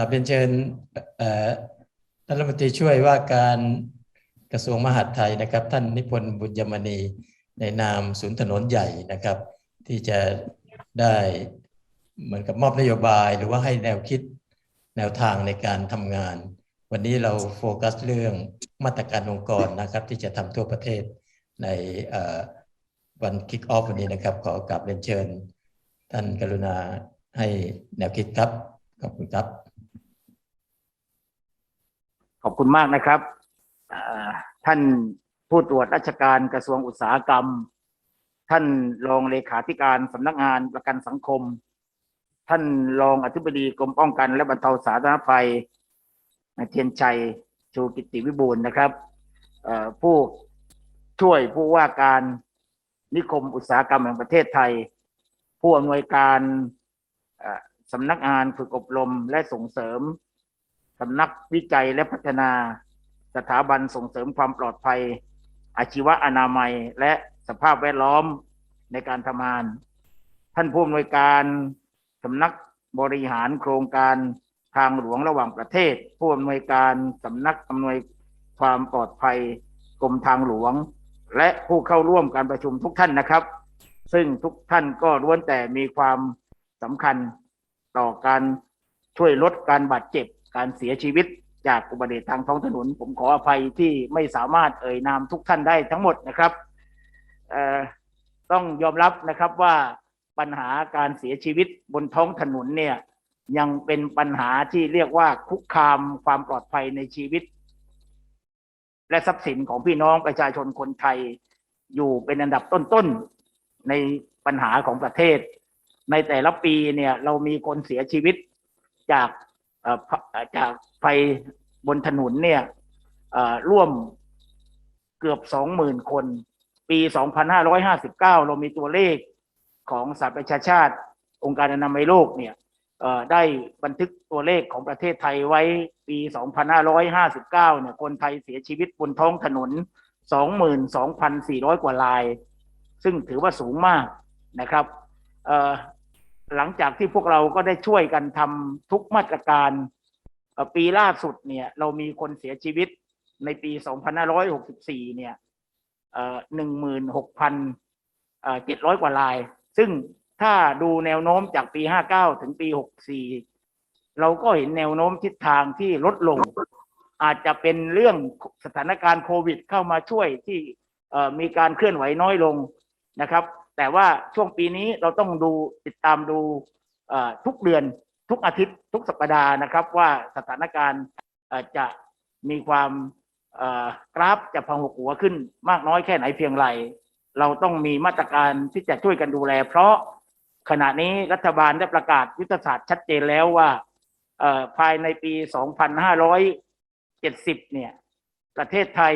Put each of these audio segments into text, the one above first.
กลับเรียนเชิญท่านรัฐมนตรีช่วยว่าการกระทรวงมหาดไทยนะครับ ท่านนิพนธ์บุญยมณีในนามศูนย์ถนนใหญ่นะครับ ที่จะได้เหมือนกับมอบนโยบายหรือว่าให้แนวคิดแนวทางในการทำงาน วันนี้เราโฟกัสเรื่องมาตรการองค์กรนะครับ ที่จะทำทั่วประเทศในวันคิกออฟวันนี้นะครับ ขอกลับเรียนเชิญ ท่านกรุณาให้แนวคิดครับ ขอบคุณครับ ขอบคุณมากนะครับ ท่านผู้ตรวจราชการกระทรวงอุตสาหกรรม ท่านรองเลขาธิการสำนักงานประกันสังคม ท่านรองอธิบดีกรมป้องกันและบรรเทาสาธารณภัยเทียนชัยชูกิติวิบูลนะครับผู้ช่วยผู้ว่าการนิคมอุตสาหกรรมแห่งประเทศไทย ผู้อำนวยการสำนักงานฝึกอบรมและส่งเสริม สำนักวิจัยและพัฒนาสถาบันส่งเสริมความปลอดภัย อาชีวะอนามัยและสภาพแวดล้อมในการทำงาน ท่านผู้อำนวยการสำนักบริหารโครงการทางหลวงระหว่างประเทศ ผู้อำนวยการสำนักอำนวยความปลอดภัยกรมทางหลวง และผู้เข้าร่วมการประชุมทุกท่านนะครับ ซึ่งทุกท่านก็ล้วนแต่มีความสำคัญต่อการช่วยลดการบาดเจ็บ การเสียชีวิตจากอุบัติเหตุทางท้องถนน ผมขออภัยที่ไม่สามารถเอ่ยนามทุกท่านได้ทั้งหมดนะครับต้องยอมรับนะครับว่าปัญหาการเสียชีวิตบนท้องถนนเนี่ยยังเป็นปัญหาที่เรียกว่าคุกคามความปลอดภัยในชีวิต และทรัพย์สินของพี่น้องประชาชนคนไทยอยู่เป็นอันดับต้นๆในปัญหาของประเทศ ในแต่ละปีเนี่ยเรามีคนเสียชีวิตจาก จากไฟบนถนนเนี่ยร่วมเกือบสองหมื่นคน ปี2559เรามีตัวเลขของสหประชาชาติ องค์การอนามัยโลกเนี่ยได้บันทึกตัวเลขของประเทศไทยไว้ปี 2559 เนี่ย คนไทยเสียชีวิตบนท้องถนน 22,400 กว่าราย ซึ่งถือว่าสูงมากนะครับ หลังจากที่พวกเราก็ได้ช่วยกันทำทุกมาตรการปีล่าสุดเนี่ย เรามีคนเสียชีวิตในปี 2564 เนี่ยหนึ่งหมื่นหกว่าราย ซึ่งถ้าดูแนวโน้มจากปี 59 ถึงปี 64 เราก็เห็นแนวโน้มทิศทางที่ลดลง อาจจะเป็นเรื่องสถานการณ์โควิดเข้ามาช่วยที่มีการเคลื่อนไหวน้อยลงนะครับ แต่ว่าช่วงปีนี้เราต้องดูติดตามดูทุกเดือนทุกอาทิตย์ทุกสัปดาห์นะครับ ว่าสถานการณ์จะมีความกราฟจะพังหัวขึ้นมากน้อยแค่ไหนเพียงไร เราต้องมีมาตรการที่จะช่วยกันดูแล เพราะขณะนี้รัฐบาลได้ประกาศยุทธศาสตร์ชัดเจนแล้วว่าภายในปี 2570 เนี่ย ประเทศไทย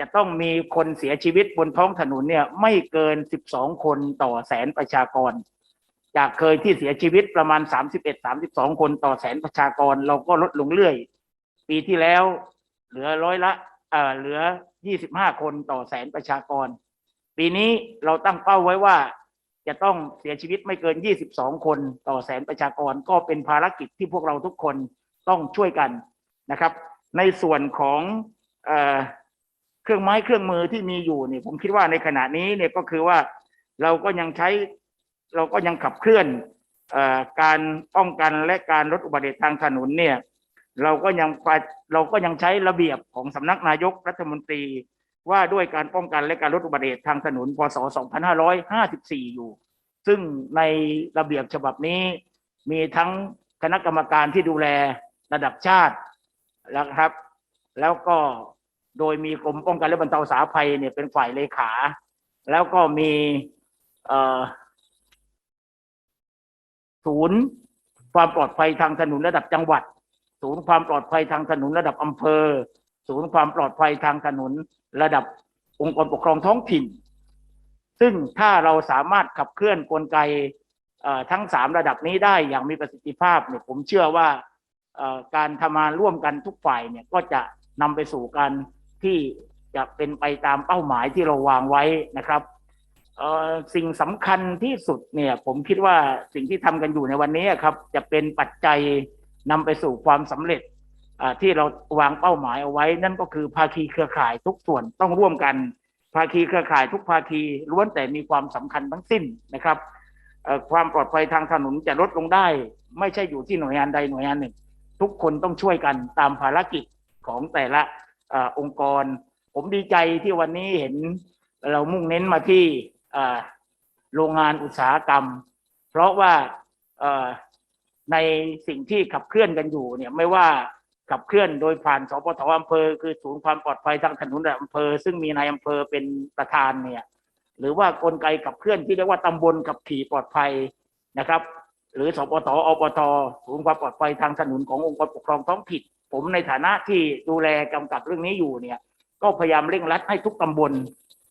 จะต้องมีคนเสียชีวิตบนท้องถนนเนี่ยไม่เกิน 12 คนต่อแสนประชากร จากเคยที่เสียชีวิตประมาณ 31 32 คนต่อแสนประชากร เราก็ลดลงเรื่อย ปีที่แล้วเหลือร้อยละเอ่อเหลือ 25 คนต่อแสนประชากร ปีนี้เราตั้งเป้าไว้ว่าจะต้องเสียชีวิตไม่เกิน 22 คนต่อแสนประชากร ก็เป็นภารกิจที่พวกเราทุกคนต้องช่วยกันนะครับ ในส่วนของ เครื่องไม้เครื่องมือที่มีอยู่เนี่ยผมคิดว่าในขณะนี้เนี่ยก็คือว่าเราก็ยังใช้เราก็ยังขับเคลื่อนอการป้องกันและการลดอุบัติเหตุทางถนนเนี่ย เราก็ยังเราก็ยังใช้ระเบียบของสำนักนายกรัฐมนตรี ว่าด้วยการป้องกันและการลดอุบัติเหตุทางถนนพศ 2554 อยู่ ซึ่งในระเบียบฉบับนี้มีทั้งคณะกรรมการที่ดูแลระดับชาตินะครับ แล้วก็ โดยมีกรมป้องกันและบรรเทาสาธารณภัยเนี่ยเป็นฝ่ายเลขา แล้วก็มีศูนย์ความปลอดภัยทางถนนระดับจังหวัด ศูนย์ความปลอดภัยทางถนนระดับอำเภอ ศูนย์ความปลอดภัยทางถนนระดับองค์กรปกครองท้องถิ่น ซึ่งถ้าเราสามารถขับเคลื่อนกลไกทั้งสามระดับนี้ได้อย่างมีประสิทธิภาพเนี่ยผมเชื่อว่าการทำงานร่วมกันทุกฝ่ายเนี่ยก็จะนำไปสู่การ ที่จะเป็นไปตามเป้าหมายที่เราวางไว้นะครับสิ่งสำคัญที่สุดเนี่ย ผมคิดว่าสิ่งที่ทำกันอยู่ในวันนี้ครับ จะเป็นปัจจัยนำไปสู่ความสำเร็จที่เราวางเป้าหมายเอาไว้ นั่นก็คือภาคีเครือข่ายทุกส่วนต้องร่วมกัน ภาคีเครือข่ายทุกภาคีล้วนแต่มีความสำคัญทั้งสิ้นนะครับความปลอดภัยทางถนนจะลดลงได้ ไม่ใช่อยู่ที่หน่วยงานใดหน่วยงานหนึ่ง ทุกคนต้องช่วยกันตามภารกิจของแต่ละ อองค์กร ผมดีใจที่วันนี้เห็นเรามุ่งเน้นมาที่โรงงานอุตสาหกรรม เพราะว่าในสิ่งที่ขับเคลื่อนกันอยู่เนี่ยไม่ว่าขับเคลื่อนโดยผ่านสปทอำเภอ คือศูนย์ความปลอดภัยทางถนนอำเภอ ซึ่งมีนายอำเภอเป็นประธานเนี่ยหรือว่ากลไกขับเคลื่อนที่เรียกว่าตำบลขับขี่ปลอดภัยนะครับ หรือสปทอปทศูนย์ความปลอดภัยทางถนนขององค์กรปกครองท้องถิ่น ผมในฐานะที่ดูแลกำกับเรื่องนี้อยู่เนี่ย ก็พยายามเร่งรัดให้ทุกตำบล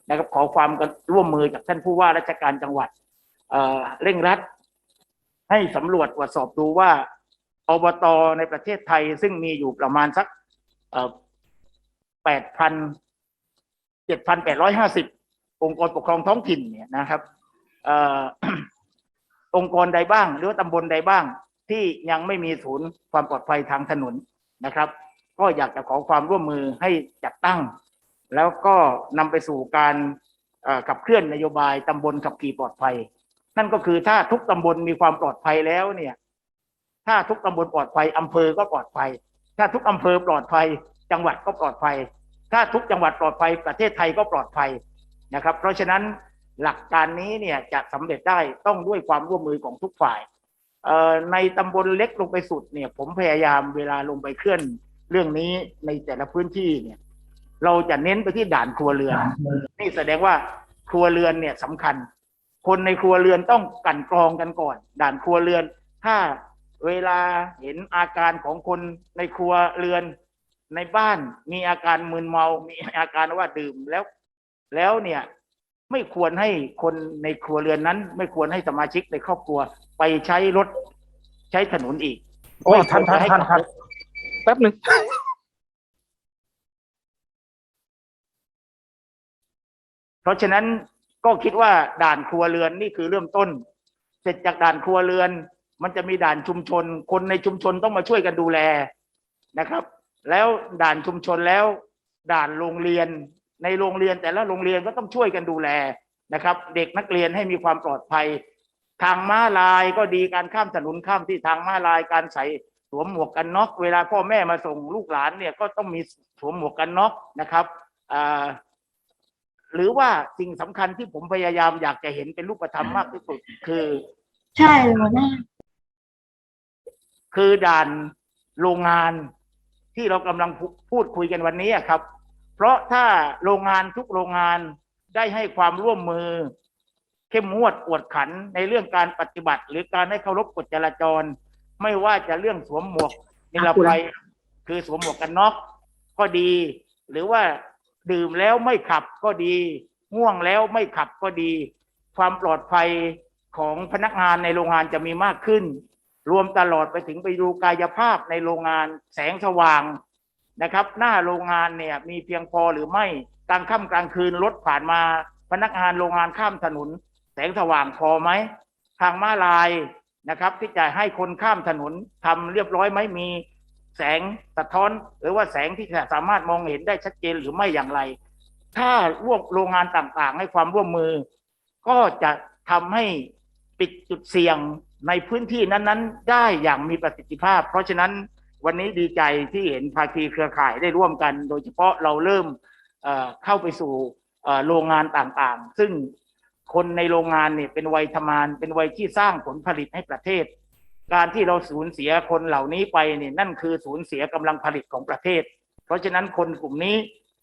นะครับ ขอความร่วมมือจากท่านผู้ว่าราชการจังหวัดเเร่งรัด ให้สำรวจตรวจสอบดูว่าอบตในประเทศไทยซึ่งมีอยู่ประมาณสักแปดพันเจ็ดพันแปดร้อยห้าสิบองค์กรปกครองท้องถิ่นเนี่ยนะครับเอ่อองค์กรใดบ้าง หรือว่าตำบลใดบ้าง ที่ยังไม่มีศูนย์ความปลอดภัยทางถนน นะครับ ก็อยากจะขอความร่วมมือให้จัดตั้ง แล้วก็นำไปสู่การขับเคลื่อนนโยบายตำบลขับขี่ปลอดภัย นั่นก็คือถ้าทุกตำบลมีความปลอดภัยแล้วเนี่ย ถ้าทุกตำบลปลอดภัยอำเภอก็ปลอดภัย ถ้าทุกอำเภอปลอดภัย จังหวัดก็ปลอดภัย ถ้าทุกจังหวัดปลอดภัย ประเทศไทยก็ปลอดภัยนะครับ เพราะฉะนั้นหลักการนี้เนี่ยจะสำเร็จได้ต้องด้วยความร่วมมือของทุกฝ่าย ในตำบลเล็กลงไปสุดเนี่ย ผมพยายามเวลาลงไปเคลื่อนเรื่องนี้ในแต่ละพื้นที่เนี่ย เราจะเน้นไปที่ด่านครัวเรือน นี่แสดงว่าครัวเรือนเนี่ยสำคัญ คนในครัวเรือนต้องกลันกรองกันก่อน ด่านครัวเรือน ถ้าเวลาเห็นอาการของคนในครัวเรือนในบ้านมีอาการมึนเมา มีอาการว่าดื่มแล้ว แล้วเนี่ยไม่ควรให้คนในครัวเรือนนั้น ไม่ควรให้สมาชิกในครอบครัว ไปใช้รถใช้ถนนอีกโอ้ท่านท่านท่านท่านแป๊บหนึ่งเพราะฉะนั้นก็คิดว่าด่านครัวเรือนนี่คือเริ่มต้น เสร็จจากด่านครัวเรือน มันจะมีด่านชุมชน คนในชุมชนต้องมาช่วยกันดูแลนะครับ แล้วด่านชุมชนแล้ว ด่านโรงเรียนในโรงเรียนแต่ละโรงเรียนก็ต้องช่วยกันดูแลนะครับ เด็กนักเรียนให้มีความปลอดภัย ทางม้าลายก็ดีการข้ามถนนข้ามที่ทางม้าลายการใส่สวมหมวกกันน็อกเวลาพ่อแม่มาส่งลูกหลานเนี่ยก็ต้องมีสวมหมวกกันน็อกนะครับอ่าหรือว่าสิ่งสำคัญที่ผมพยายามอยากจะเห็นเป็นรูปธรรมมากที่สุดคือ ใช่หัวน้าคือด่านโรงงานที่เรากำลังพูดคุยกันวันนี้ครับ เพราะถ้าโรงงานทุกโรงงานได้ให้ความร่วมมือ เข้มงวดกวดขันในเรื่องการปฏิบัติ หรือการให้เคารพกฎจราจร ไม่ว่าจะเรื่องสวมหมวกนิรภัยคือสวมหมวกกันน็อกก็ดี หรือว่าดื่มแล้วไม่ขับก็ดีง่วงแล้วไม่ขับก็ดี ความปลอดภัยของพนักงานในโรงงานจะมีมากขึ้น รวมตลอดไปถึงไปดูกายภาพในโรงงานแสงสว่างนะครับ หน้าโรงงานเนี่ยมีเพียงพอหรือไม่กลางค่ำกลางคืนรถผ่านมาพนักงานโรงงานข้ามถนนแส งสว่างพอไหมทางม้าลายนะครับ ที่จะให้คนข้ามถนนทำเรียบร้อยไหมมีแสงสะท้อน หรือว่าแสงที่จะสามารถมองเห็นได้ชัดเจนหรือไม่อย่างไร ถ้าร่วมโรงงานต่างๆ ให้ความร่วมมือ ก็จะทำให้ปิดจุดเสี่ยงในพื้นที่นั้นๆ ได้อย่างมีประสิทธิภาพ เพราะฉะนั้นวันนี้ดีใจที่เห็นภาคีเครือข่ายได้ร่วมกัน โดยเฉพาะเราเริ่มเข้าไปสู่โรงงานต่างๆ ซึ่ง คนในโรงงานเนี่ยเป็นวัยทำงาน เป็นวัยที่สร้างผลผลิตให้ประเทศ การที่เราสูญเสียคนเหล่านี้ไปเนี่ยนั่นคือสูญเสียกำลังผลิตของประเทศ เพราะฉะนั้นคนกลุ่มนี้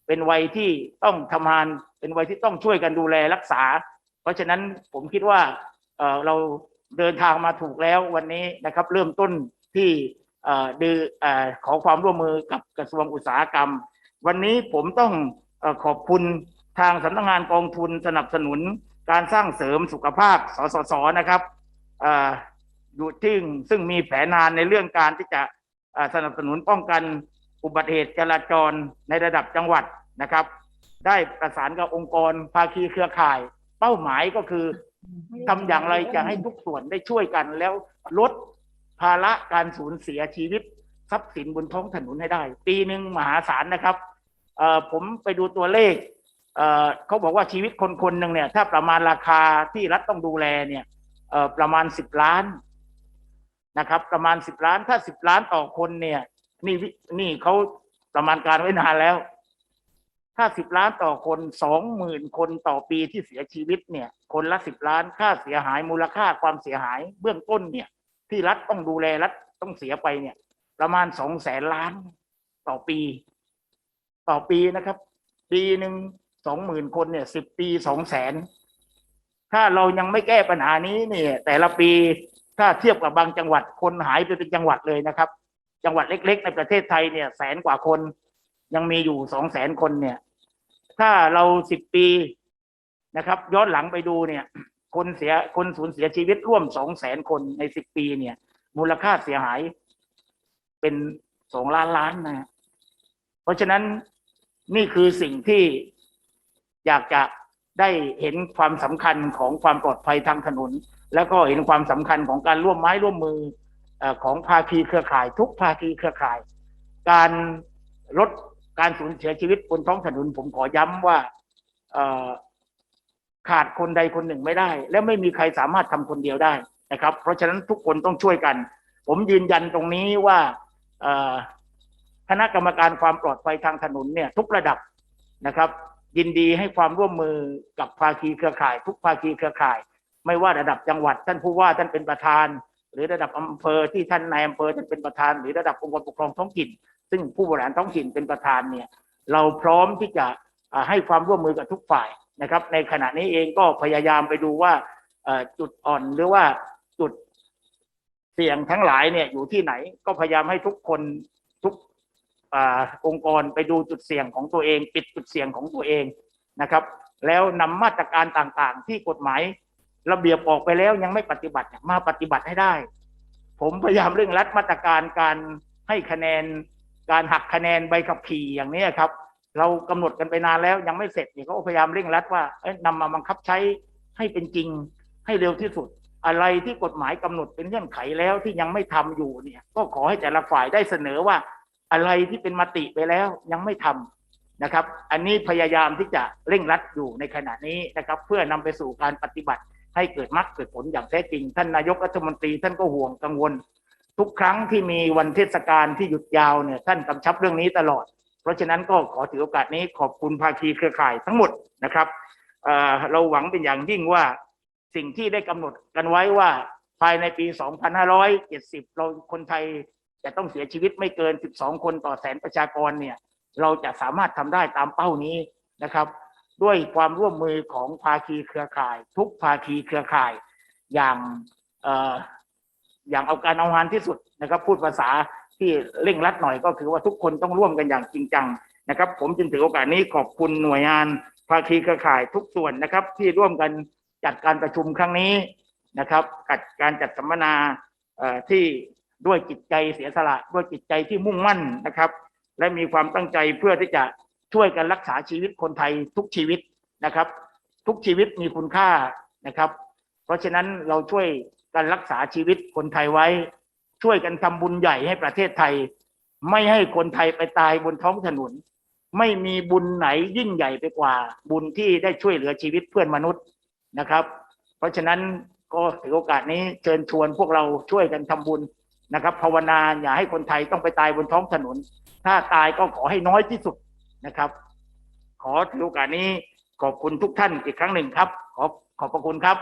เป็นวัยที่ต้องทำงาน เป็นวัยที่ต้องช่วยกันดูแลรักษา เพราะฉะนั้นผมคิดว่าเออเราเดินทางมาถูกแล้ววันนี้นะครับ เริ่มต้นที่เออดือเออขอความร่วมมือกับกระทรวงอุตสาหกรรม วันนี้ผมต้องอขอบคุณทางสำนักงานกองทุนสนับสนุน การสร้างเสริมสุขภาพสสสนะครับอยู่ที่ซึ่งมีแผนงานในเรื่องการที่จะสนับสนุนป้องกันอุบัติเหตุจราจรในระดับจังหวัดนะครับ ได้ประสานกับองค์กรภาคีเครือข่าย เป้าหมายก็คือทำอย่างไรจะให้ทุกส่วนได้ช่วยกันแล้วลดภาระการสูญเสียชีวิตทรัพย์สินบนท้องถนนให้ได้ ปีหนึ่งมหาศาลนะครับผมไปดูตัวเลข เขาบอกว่าชีวิตคนคนหนึ่งเนี่ย ถ้าประมาณราคาที่รัฐต้องดูแลเนี่ยประมาณสิบล้านนะครับ ประมาณสิบล้านถ้าสิบล้านต่อคนเนี่ย นี่นี่เขาประมาณการไว้นานแล้ว ถ้าสิบล้านต่อคนสองหมื่นคนต่อปีที่เสียชีวิตเนี่ย คนละสิบล้านค่าเสียหายมูลค่าความเสียหายเบื้องต้นเนี่ย ที่รัฐต้องดูแลรัฐต้องเสียไปเนี่ย ประมาณสองแสนล้านต่อปี ต่อปีนะครับ ปีหนึ่ง สองหมื่นคนเนี่ยสิบปีสองแสนถ้าเรายังไม่แก้ปัญหานี้เนี่ย แต่ละปีถ้าเทียบกับบางจังหวัดคนหายไปเป็นจังหวัดเลยนะครับ จังหวัดเล็ก ๆ ในประเทศไทยเนี่ยแสนกว่าคนยังมีอยู่สองแสนคนเนี่ย ถ้าเราสิบปีนะครับ ย้อนหลังไปดูเนี่ย คนเสียคนสูญเสียชีวิตร่วมสองแสนคนในสิบปีเนี่ย มูลค่าเสียหายเป็นสองล้านล้านนะฮะเพราะฉะนั้นนี่คือสิ่งที่ อยากจะได้เห็นความสำคัญของความปลอดภัยทางถนน แล้วก็เห็นความสำคัญของการร่วมไม้ร่วมมือของภาคีเครือข่าย ทุกภาคีเครือข่าย การลดการสูญเสียชีวิตบนท้องถนนผมขอย้ำว่าขาดคนใดคนหนึ่งไม่ได้ และไม่มีใครสามารถทำคนเดียวได้นะครับ เพราะฉะนั้นทุกคนต้องช่วยกัน ผมยืนยันตรงนี้ว่าคณะกรรมการความปลอดภัยทางถนนเนี่ยทุกระดับนะครับ ยินดีให้ความร่วมมือกับภาคีเครือข่าย ทุกภาคีเครือข่าย ไม่ว่าระดับจังหวัดท่านผู้ว่าท่านเป็นประธาน หรือระดับอำเภอที่ท่านนายอำเภอท่านเป็นประธาน หรือระดับองค์กรปกครองท้องถิ่น ซึ่งผู้บริหารท้องถิ่นเป็นประธานเนี่ยเราพร้อมที่จะให้ความร่วมมือกับทุกฝ่ายนะครับ ในขณะนี้เองก็พยายามไปดูว่าจุดอ่อนหรือว่าจุดเสี่ยงทั้งหลายเนี่ยอยู่ที่ไหนก็พยายามให้ทุกคนทุก อองค์กรไปดูจุดเสี่ยงของตัวเอง ปิดจุดเสี่ยงของตัวเองนะครับ แล้วนำมาตรการต่างๆ ที่กฎหมายระเบียบออกไปแล้วยังไม่ปฏิบัติมาปฏิบัติให้ได้ ผมพยายามเร่งรัดมาตรการการให้คะแนน การหักคะแนนใบขับขี่อย่างนี้ครับ เรากำหนดกันไปนานแล้วยังไม่เสร็จเนี่ยเขาก็พยายามเร่งรัดว่าเอ้ยนำมาบังคับใช้ให้เป็นจริงให้เร็วที่สุด อะไรที่กฎหมายกำหนดเป็นเงื่อนไขแล้วที่ยังไม่ทำอยู่เนี่ย ก็ขอให้แต่ละฝ่ายได้เสนอว่า อะไรที่เป็นมติไปแล้วยังไม่ทำนะครับ อันนี้พยายามที่จะเร่งรัดอยู่ในขณะนี้นะครับ เพื่อนำไปสู่การปฏิบัติ ให้เกิดมรรคเกิดผลอย่างแท้จริง ท่านนายกรัฐมนตรีท่านก็ห่วงกังวล ทุกครั้งที่มีวันเทศกาลที่หยุดยาวเนี่ยท่านกำชับเรื่องนี้ตลอด เพราะฉะนั้นก็ขอถือโอกาสนี้ขอบคุณภาคีเครือข่ายทั้งหมดนะครับเเราหวังเป็นอย่างยิ่งว่าสิ่งที่ได้กำหนดกันไว้ว่าภายในปี 2570 เราคนไทย จะต้องเสียชีวิตไม่เกิน 12 คนต่อแสนประชากรเนี่ยเราจะสามารถทำได้ตามเป้านี้นะครับ ด้วยความร่วมมือของภาคีเครือข่าย ทุกภาคีเครือข่ายอย่างออย่างเอาการเอางานที่สุดนะครับ พูดภาษาที่เร่งรัดหน่อยก็คือว่าทุกคนต้องร่วมกันอย่างจริงจังนะครับ ผมจึงถือโอกาสนี้ขอบคุณหน่วยงานภาคีเครือข่ายทุกส่วนนะครับ ที่ร่วมกันจัดการประชุมครั้งนี้นะครับจัดการจัดสัมมนาที่ ด้วยจิตใจเสียสละด้วยจิตใจที่มุ่งมั่นนะครับ และมีความตั้งใจเพื่อที่จะช่วยกันรักษาชีวิตคนไทยทุกชีวิตนะครับ ทุกชีวิตมีคุณค่านะครับ เพราะฉะนั้นเราช่วยกันรักษาชีวิตคนไทยไว้ ช่วยกันทำบุญใหญ่ให้ประเทศไทย ไม่ให้คนไทยไปตายบนท้องถนน ไม่มีบุญไหนยิ่งใหญ่ไปกว่า บุญที่ได้ช่วยเหลือชีวิตเพื่อนมนุษย์นะครับ เพราะฉะนั้นก็ถือโอกาสนี้เชิญชวนพวกเราช่วยกันทำบุญ นะครับภาวนาอย่าให้คนไทยต้องไปตายบนท้องถนน ถ้าตายก็ขอให้น้อยที่สุดนะครับ ขอถือโอกาสนี้ขอบคุณทุกท่านอีกครั้งหนึ่งครับ ขอขอบพระคุณครับ